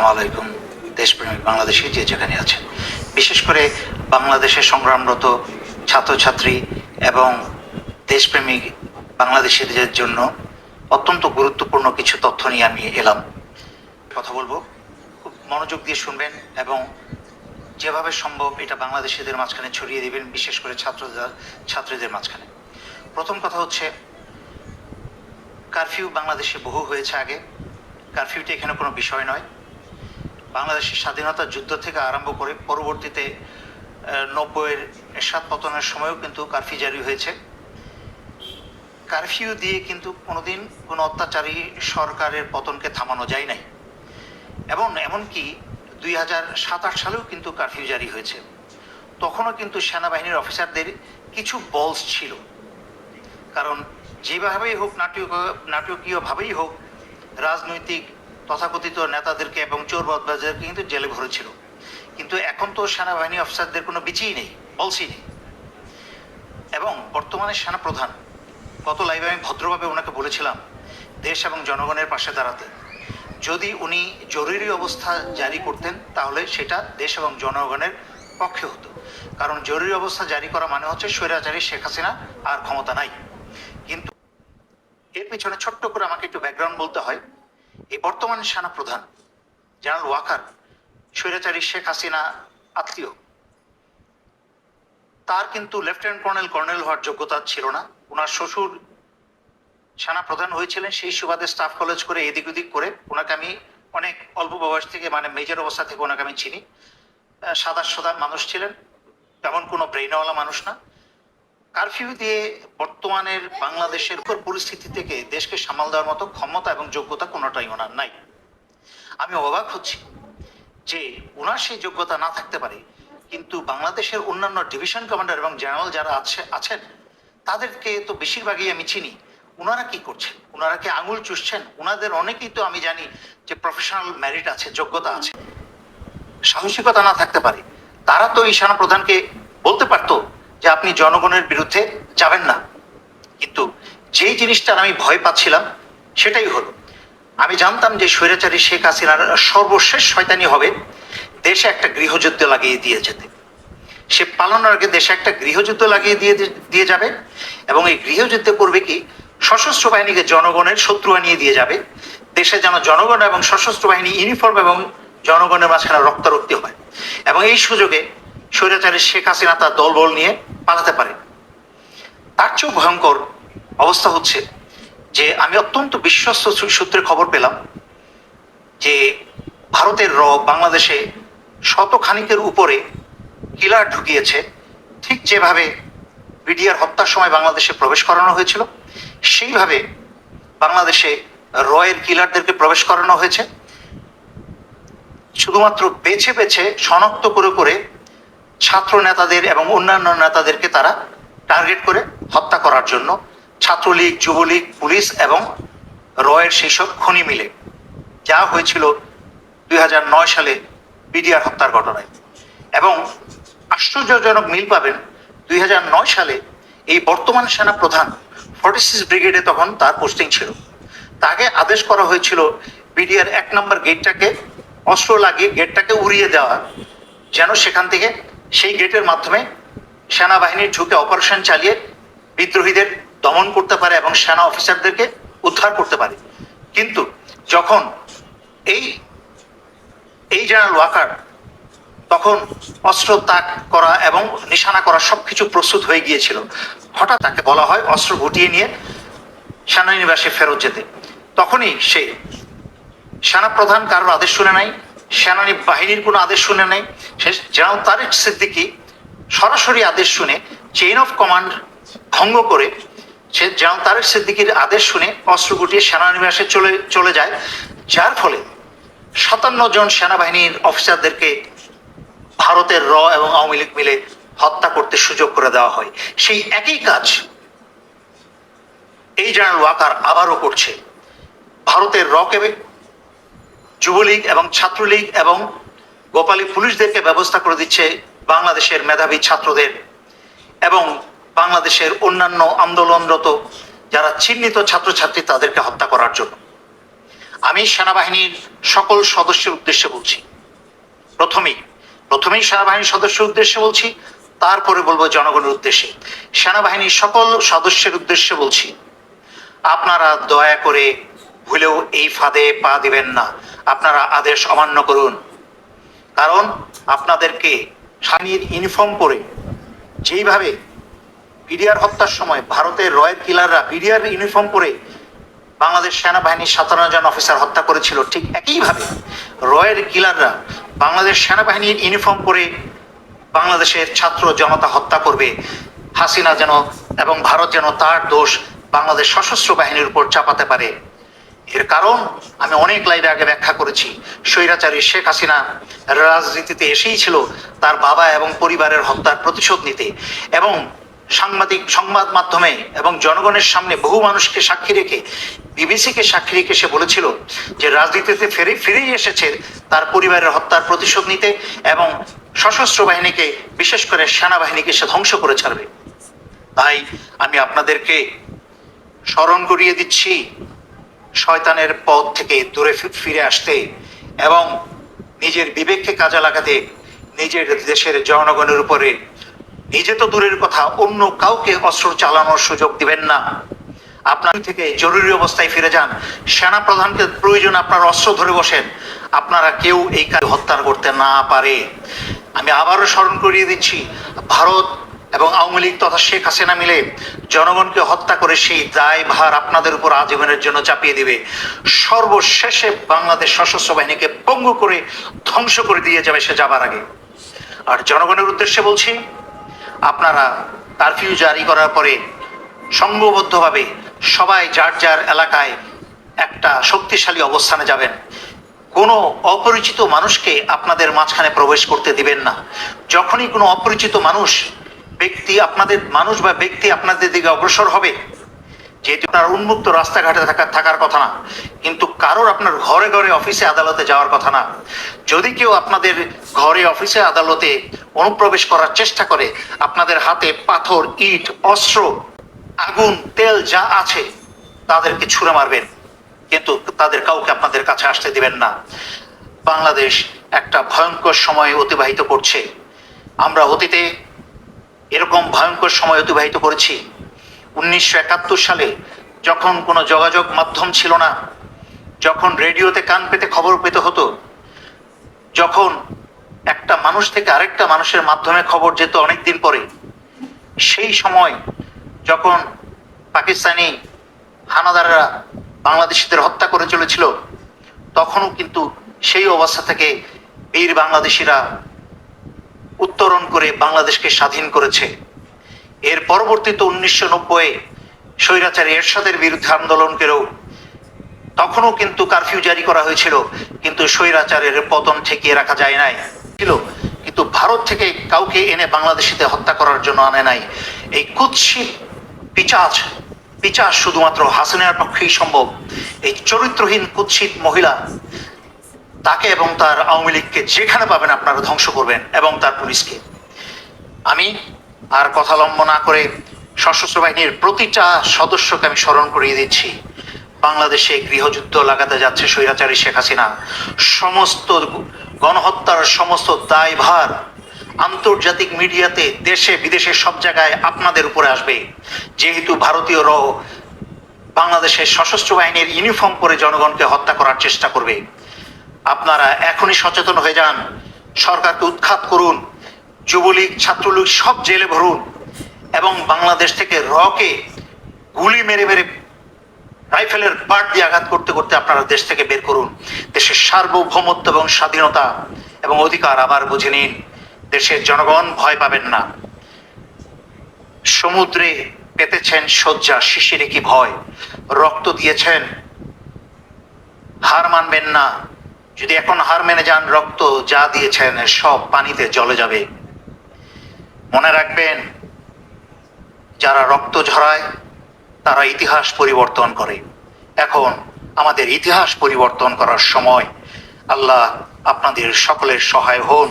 আসসালামু আলাইকুম, দেশপ্রেমিক বাংলাদেশি যে যেখানে আছেন। বিশেষ করে বাংলাদেশে সংগ্রামরত ছাত্রছাত্রী এবং দেশপ্রেমিক বাংলাদেশিদের জন্য অত্যন্ত গুরুত্বপূর্ণ কিছু তথ্য নিয়ে আমি এলাম। কথা বলব, খুব মনোযোগ দিয়ে শুনবেন এবং যেভাবে সম্ভব এটা বাংলাদেশিদের মাঝখানে ছড়িয়ে দিবেন, বিশেষ করে ছাত্রদের ছাত্রীদের মাঝখানে। প্রথম কথা হচ্ছে, কারফিউ বাংলাদেশে বহু হয়েছে আগে। কারফিউটি এখানে কোনো বিষয় নয়। বাংলাদেশের স্বাধীনতা যুদ্ধ থেকে আরম্ভ করে পরবর্তীতে নব্বইয়ের এরশাদ পতনের সময়ও কিন্তু কারফিউ জারি হয়েছে। কারফিউ দিয়ে কিন্তু কোনোদিন কোনো অত্যাচারী সরকারের পতনকে থামানো যায় নাই। এবং এমনকি দুই হাজার সাত আট সালেও কিন্তু কারফিউ জারি হয়েছে। তখনও কিন্তু সেনাবাহিনীর অফিসারদের কিছু বলস ছিল। কারণ যেভাবেই হোক, নাটকীয় নাটকীয়ভাবেই হোক, রাজনৈতিক তথাকথিত নেতাদেরকে এবং চোর বদবাজদেরকে কিন্তু জেলে ভরেছিল। কিন্তু এখন তো সেনাবাহিনী অফিসারদের কোনো বিচিই নেই, বলসই নেই। এবং বর্তমানে সেনা প্রধান গত লাইভে আমি ভদ্রভাবে ওনাকে বলেছিলাম, দেশ এবং জনগণের পাশে দাঁড়াতে। যদি উনি জরুরি অবস্থা জারি করতেন, তাহলে সেটা দেশ এবং জনগণের পক্ষে হতো। কারণ জরুরি অবস্থা জারি করা মানে হচ্ছে স্বৈরাচারী শেখ হাসিনা আর ক্ষমতা নাই। কিন্তু এর পিছনে ছোট্ট করে আমাকে একটু ব্যাকগ্রাউন্ড বলতে হয়। এই বর্তমান সেনা প্রধান জেনারেল ওয়াকার, স্বৈরাচারী শেখ হাসিনা আত্মীয়। তার কিন্তু লেফটেন্যান্ট কর্নেল কর্নেল হওয়ার যোগ্যতা ছিল না। ওনার শ্বশুর সেনা প্রধান হয়েছিলেন, সেই সুবাদে স্টাফ কলেজ করে এদিক ওদিক করে ওনাকে আমি অনেক অল্প বয়স থেকে মানে মেজর অবস্থা থেকে ওনাকে আমি চিনি। সাদা সাদা মানুষ ছিলেন, তেমন কোনো ব্রেইনওয়ালা মানুষ না। কারফিউ দিয়ে বর্তমানের বাংলাদেশের পরিস্থিতি থেকে দেশকে সামাল দেওয়ার মতো ক্ষমতা এবং যোগ্যতা কোনোটাই ওনার নাই। আমি অবাক হচ্ছি যে ওনার সেই যোগ্যতা না থাকতে পারে, কিন্তু বাংলাদেশের অন্যান্য ডিভিশন কমান্ডার এবং জেনারেল যারা আছে, আছেন, তাদেরকে তো বেশিরভাগই আমি চিনি। ওনারা কি করছেন? ওনারা কি আঙুল চুষছেন? ওনাদের অনেকেই তো আমি জানি যে প্রফেশনাল ম্যারিট আছে, যোগ্যতা আছে। সাহসিকতা না থাকতে পারে। তারা তো এই সেনা প্রধানকে বলতে পারতো যে আপনি জনগণের বিরুদ্ধে যাবেন না। কিন্তু যেই জিনিসটার আমি ভয় পাচ্ছিলাম, সেটাই হলো, আমি জানতাম যে স্বৈরাচারী শেখ হাসিনার সর্বশেষ শয়তানি হবে দেশে একটা গৃহযুদ্ধ লাগিয়ে দিয়ে যেতে। সে পালানোর আগে দেশে একটা গৃহযুদ্ধ লাগিয়ে দিয়ে দিয়ে যাবে এবং এই গৃহযুদ্ধে করবে কি, সশস্ত্র বাহিনীকে জনগণের শত্রু বানিয়ে দিয়ে যাবে। দেশে যেন জনগণ এবং সশস্ত্র বাহিনী ইউনিফর্ম এবং জনগণের মাঝখানে রক্তারক্তি হয়। এবং এই সুযোগে স্বৈরাচারী শেখ হাসিনা তার দলবল নিয়ে পালাতে পারে। তার চেয়েও ভয়ঙ্কর অবস্থা হচ্ছে যে আমি অত্যন্ত বিশ্বস্ত সূত্রে খবর পেলাম যে ভারতের র বাংলাদেশে শত খানিকের উপরে কিলার ঢুকিয়েছে। ঠিক যেভাবে বিডিআর হত্যার সময় বাংলাদেশে প্রবেশ করানো হয়েছিল, সেইভাবে বাংলাদেশে রয়ের কিলারদেরকে প্রবেশ করানো হয়েছে। শুধুমাত্র বেছে বেছে শনাক্ত করে করে ছাত্র নেতাদের এবং অন্যান্য নেতাদেরকে তারা টার্গেট করে হত্যা করার জন্য ছাত্রলীগ, যুবলীগ, পুলিশ এবং রয়ের সেই সব খনি মিলে। যা হয়েছিল দুই নয় সালে বিডিআর হত্যার ঘটনায়। এবং আশ্চর্যজনক মিল পাবেন, দুই নয় সালে এই বর্তমান সেনা প্রধান ফর্টি সিক্স ব্রিগেডে তখন তার পোস্টিং ছিল। তাকে আদেশ করা হয়েছিল বিডিআর এক নম্বর গেটটাকে অস্ত্র লাগিয়ে গেটটাকে উড়িয়ে দেওয়া, যেন সেখান থেকে সেই গেটের মাধ্যমে সেনাবাহিনীর ঢুকে অপারেশন চালিয়ে বিদ্রোহীদের দমন করতে পারে এবং সেনা অফিসারদেরকে উদ্ধার করতে পারে। কিন্তু যখন এই এই জেনারেল ওয়াকার তখন অস্ত্র তাক করা এবং নিশানা করা সবকিছু প্রস্তুত হয়ে গিয়েছিল, হঠাৎ তাকে বলা হয় অস্ত্র গুটিয়ে নিয়ে সেনানিবাসে ফেরত যেতে। তখনই সে সেনা প্রধান কারোর আদেশ শুনে নাই সেনানি বাহিনীর কোনো আদেশ শুনে নাই। জেনারেল তারেক সিদ্দিকি সরাসরি আদেশ শুনে চেইন অফ কমান্ড ভঙ্গ করে সে জেনারেল তারেক সিদ্দিকির আদেশ শুনে অস্ত্র গুটিয়ে সেনানিবাসে চলে চলে যায়। যার ফলে সাতান্ন জন সেনাবাহিনীর অফিসারদেরকে ভারতের র এবং আওয়ামী লীগ মিলে হত্যা করতে সুযোগ করে দেওয়া হয়। সেই একই কাজ এই জেনারেল ওয়াকার আবারও করছে। ভারতের রকে যুবলীগ এবং ছাত্রলীগ এবং গোপালী পুলিশদেরকে ব্যবস্থা করে দিচ্ছে বাংলাদেশের মেধাবী ছাত্রদের এবং বাংলাদেশের অন্যান্য আন্দোলনরত যারা চিহ্নিত ছাত্রছাত্রী তাদেরকে হত্যা করার জন্য। আমি সেনাবাহিনীর সকল সদস্যের উদ্দেশ্যে বলছি। প্রথমেই প্রথমেই সেনাবাহিনীর সদস্যের উদ্দেশ্যে বলছি, তারপরে বলব জনগণের উদ্দেশ্যে। সেনাবাহিনীর সকল সদস্যের উদ্দেশ্যে বলছি, আপনারা দয়া করে ভুলেও এই ফাঁদে পা দিবেন না। আপনারা আদেশ অমান্য করুন। কারণ আপনাদেরকে স্বামীর ইউনিফর্ম পরে যেইভাবে বিডিআর হত্যার সময় ভারতের রয়্যাল কিলাররা বিডিআর ইউনিফর্ম পরে বাংলাদেশ সেনাবাহিনীর সাতান্ন জন অফিসার হত্যা করেছিল, ঠিক একইভাবে রয়্যাল কিলাররা বাংলাদেশ সেনাবাহিনীর ইউনিফর্ম পরে বাংলাদেশের ছাত্র জনতা হত্যা করবে। হাসিনা যেন এবং ভারত যেন তার দোষ বাংলাদেশ সশস্ত্র বাহিনীর উপর চাপাতে পারে। এর কারণ আমি অনেক লাইভে আগে ব্যাখ্যা করেছি। স্বৈরাচারী শেখ হাসিনা রাজনীতিতে এসেই ছিল তার বাবা এবং পরিবারের হত্যার প্রতিশোধ নিতে এবং সাংবাদিক সংবাদ মাধ্যমে এবং জনগণের সামনে বহু মানুষকে সাক্ষী রেখে, বিবিসিকে সাক্ষী রেখে সে বলেছিল যে রাজনীতিতে ফিরে, ফিরেই এসেছে তার পরিবারের হত্যার প্রতিশোধ নিতে এবং সশস্ত্র বাহিনীকে, বিশেষ করে সেনাবাহিনীকে সে ধ্বংস করে ছাড়বে। তাই আমি আপনাদেরকে স্মরণ করিয়ে দিচ্ছি শয়তানের পথ থেকে দূরে ফিরে আসতে এবং নিজের বিবেককে কাজে লাগাতে নিজের দেশের জনগণের উপরে নিজে তো দূরের কথা, অন্য কাউকে অস্ত্র চালানোর সুযোগ দিবেন না। আপনার থেকে জরুরি অবস্থায় ফিরে যান। সেনা প্রধানকে প্রয়োজন আপনার অস্ত্র ধরে বসেন। আপনারা কেউ এই কাজ হত্যা করতে না পারে। আমি আবারও স্মরণ করিয়ে দিচ্ছি, ভারত এবং আওয়ামী লীগ তথা শেখ হাসিনা মিলে জনগণকে হত্যা করে সেই দায় ভার আপনাদের উপর আজীবনের জন্য চাপিয়ে দিবে। সর্বশেষে বাংলাদেশ সশস্ত্র বাহিনীকে পঙ্গু করে ধ্বংস করে দিয়ে যাবে সে যাবার আগে। আর জনগণের উদ্দেশ্যে বলছি, আপনারা কারফিউ জারি করার পরে সংঘবদ্ধভাবে সবাই যার যার এলাকায় একটা শক্তিশালী অবস্থানে যাবেন। কোনো অপরিচিত মানুষকে আপনাদের মাঝখানে প্রবেশ করতে দিবেন না। যখনই কোনো অপরিচিত মানুষ ব্যক্তি আপনাদের মানুষ বা ব্যক্তি আপনাদের দিকে অগ্রসর হবে, যেহেতু আপনার উন্মুক্ত রাস্তাঘাটে থাকা থাকার কথা না, কিন্তু কারোর আপনার ঘরে ঘরে অফিসে আদালতে যাওয়ার কথা না। যদি কেউ আপনাদের ঘরে, অফিসে, আদালতে অনুপ্রবেশ করার চেষ্টা করে, আপনাদের হাতে পাথর, ইট, অস্ত্র, আগুন, তেল যা আছে, তাদেরকে ছুঁড়ে মারবেন। কিন্তু তাদের কাউকে আপনাদের কাছে আসতে দিবেন না। বাংলাদেশ একটা ভয়ঙ্কর সময় অতিবাহিত করছে। আমরা অতীতে এরকম ভয়ঙ্কর সময় অতিবাহিত করেছি। উনিশশো একাত্তর সালে যখন কোনো যোগাযোগ মাধ্যম ছিল না, যখন রেডিওতে কান পেতে খবর পেতে হতো, যখন একটা মানুষ থেকে আরেকটা মানুষের মাধ্যমে খবর যেত অনেক দিন পরে, সেই সময় যখন পাকিস্তানি হানাদাররা বাংলাদেশিদের হত্যা করে চলেছিল, তখনও কিন্তু সেই অবস্থা থেকে বীর বাংলাদেশিরা উত্তরণ করে বাংলাদেশকে স্বাধীন করেছে। এর পরবর্তীতে উনিশশো নব্বই স্বৈরাচারী এরশাদের বিরুদ্ধে আন্দোলনকেও তখনও কিন্তু কারফিউ জারি করা হয়েছিল, কিন্তু স্বৈরাচারের পতন ঠেকিয়ে রাখা যায় নাই। ছিল, কিন্তু ভারত থেকে কাউকে এনে বাংলাদেশিতে হত্যা করার জন্য আনে নাই। এই কুৎসিত পিচাচ পিচাচ শুধুমাত্র হাসিনার পক্ষেই সম্ভব। এই চরিত্রহীন কুৎসিত মহিলা তাকে এবং তার আওয়ামী লীগকে যেখানে পাবেন আপনারা ধ্বংস করবেন এবং তার পুলিশকে। আমি আর কথা লম্ব না করে সশস্ত্র বাহিনীর প্রতিটা সদস্যকে আমি স্মরণ করিয়ে দিচ্ছি। বাংলাদেশে গৃহযুদ্ধ লাগাতে যাচ্ছে স্বৈরাচারী শেখ হাসিনা। সমস্ত গণহত্যার সমস্ত দায়ভার আন্তর্জাতিক মিডিয়াতে দেশে, বিদেশে সব জায়গায় আপনাদের উপরে আসবে। যেহেতু ভারতীয় র বাংলাদেশের সশস্ত্র বাহিনীর ইউনিফর্ম পরে জনগণকে হত্যা করার চেষ্টা করবে। আপনারা এখনই সচেতন হয়ে যান। সরকারকে উৎখাত করুন। যুবলীগ, ছাত্রলীগ সব জেলে ভরুন এবং বাংলাদেশ থেকে রকে গুলি মেরে মেরে রাইফেলের পাট দিয়ে আঘাত করতে করতে আপনারা দেশ থেকে বের করুন। দেশের সার্বভৌমত্ব এবং স্বাধীনতা এবং অধিকার আবার বুঝে নিন। দেশের জনগণ ভয় পাবেন না। সমুদ্রে পেতেছেন শয্যা, শিশিরে কি ভয়? রক্ত দিয়েছেন, হার মানবেন না। যদি এখন হার মেনে যান, রক্ত যা দিয়েছেন, সব পানিতে জলে যাবে। মনে রাখবেন, যারা রক্ত ঝরায়, তারা ইতিহাস পরিবর্তন করে। এখন আমাদের ইতিহাস পরিবর্তন করার সময় আল্লাহ আপনাদের সকলের সহায় হন।